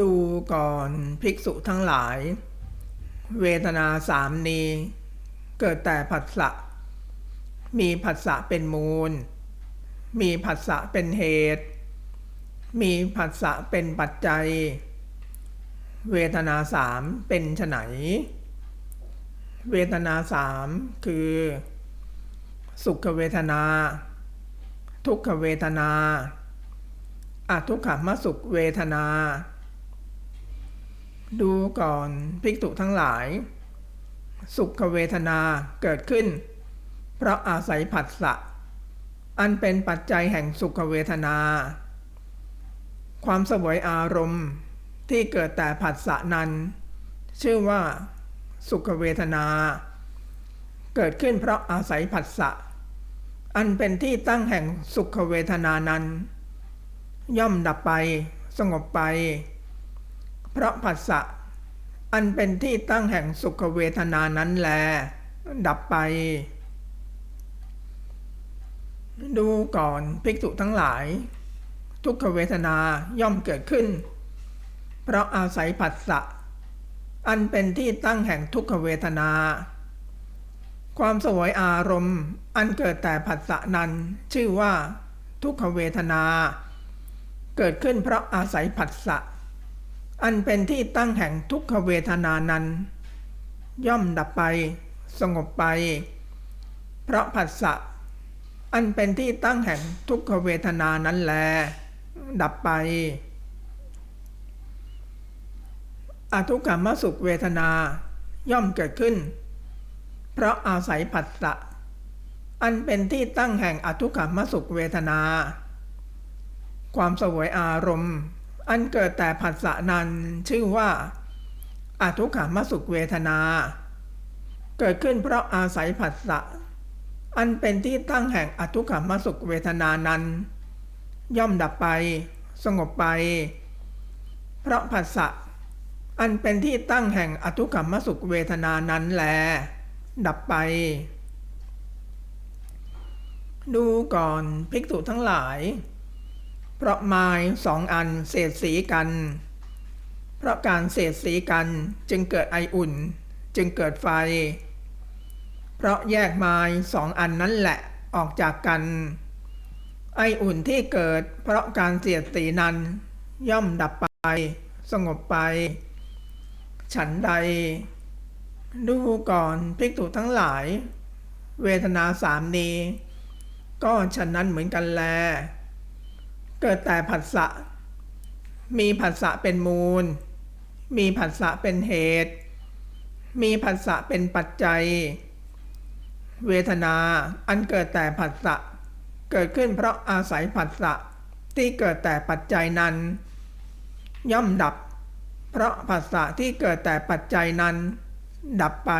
ดูก่อนภิกษุทั้งหลาย เวทนาสามนี้ เกิดแต่ผัสสะ มีผัสสะเป็นมูล มีผัสสะเป็นเหตุ มีผัสสะเป็นปัจจัย เวทนาสามเป็นไฉนเวทนาสามคือ สุขเวทนา ทุกขเวทนาอทุกขมสุขเวทนา ดูก่อนภิกษุทั้งหลาย สุขเวทนาเกิดขึ้น เพราะอาศัยผัสสะ อันเป็นปัจจัยแห่งสุขเวทนา ความสวยอารมณ์ที่เกิดแต่ผัสสะนั้น ชื่อว่า สุขเวทนา เกิดขึ้นเพราะอาศัยผัสสะ อันเป็นที่ตั้งแห่งสุขเวทนานั้น ย่อมดับไป สงบไป เพราะผัสสะอันเป็นที่ตั้งแห่งสุขเวทนานั้นแล ดับไป ดูก่อนภิกษุทั้งหลาย ทุกขเวทนาย่อมเกิดขึ้น เพราะอาศัยผัสสะอันเป็นที่ตั้งแห่งทุกขเวทนา ความสวยอารมณ์ อันเกิดแต่ผัสสะนั้นชื่อว่า ทุกขเวทนา เกิดขึ้นเพราะอาศัยผัสสะ อันเป็นที่ตั้งแห่งทุกขเวทนานั้น ย่อมดับไป สงบไป เพราะผัสสะอันเป็นที่ตั้งแห่งทุกขเวทนานั้นแล ดับไป อทุกขมสุขเวทนาย่อมเกิดขึ้น เพราะอาศัยผัสสะอันเป็นที่ตั้งแห่งอทุกขมสุขเวทนา ความสวยอารมณ์ อันเกิดแต่ผัสสะนั้นชื่อว่าอทุกขมสุขเวทนา เกิดขึ้นเพราะอาศัยผัสสะอันเป็นที่ตั้งแห่งอทุกขมสุขเวทนานั้น ย่อมดับไป สงบไป เพราะผัสสะอันเป็นที่ตั้งแห่งอทุกขมสุขเวทนานั้นแล ดับไป ดูก่อนภิกษุทั้งหลาย เพราะไม้สองอันเศษสีกัน เพราะการเศษสีกันจึงเกิดไออุ่น จึงเกิดไฟ เพราะแยกไม้สองอันนั้นแหละออกจากกัน ไออุ่นที่เกิดเพราะการเสียดสีนั้น ย่อมดับไป สงบไป ฉันใด ดูก่อนภิกษุทั้งหลาย เวทนาสามนี้ ก็ฉะนั้นเหมือนกันแล เกิดแต่ผัสสะ มีผัสสะเป็นมูล มีผัสสะเป็นเหตุ มีผัสสะเป็นปัจจัย เวทนา อันเกิดแต่ผัสสะ เกิดขึ้นเพราะอาศัยผัสสะที่เกิดแต่ปัจจัยนั้น ย่อมดับ เพราะผัสสะที่เกิดแต่ปัจจัยนั้น ดับไป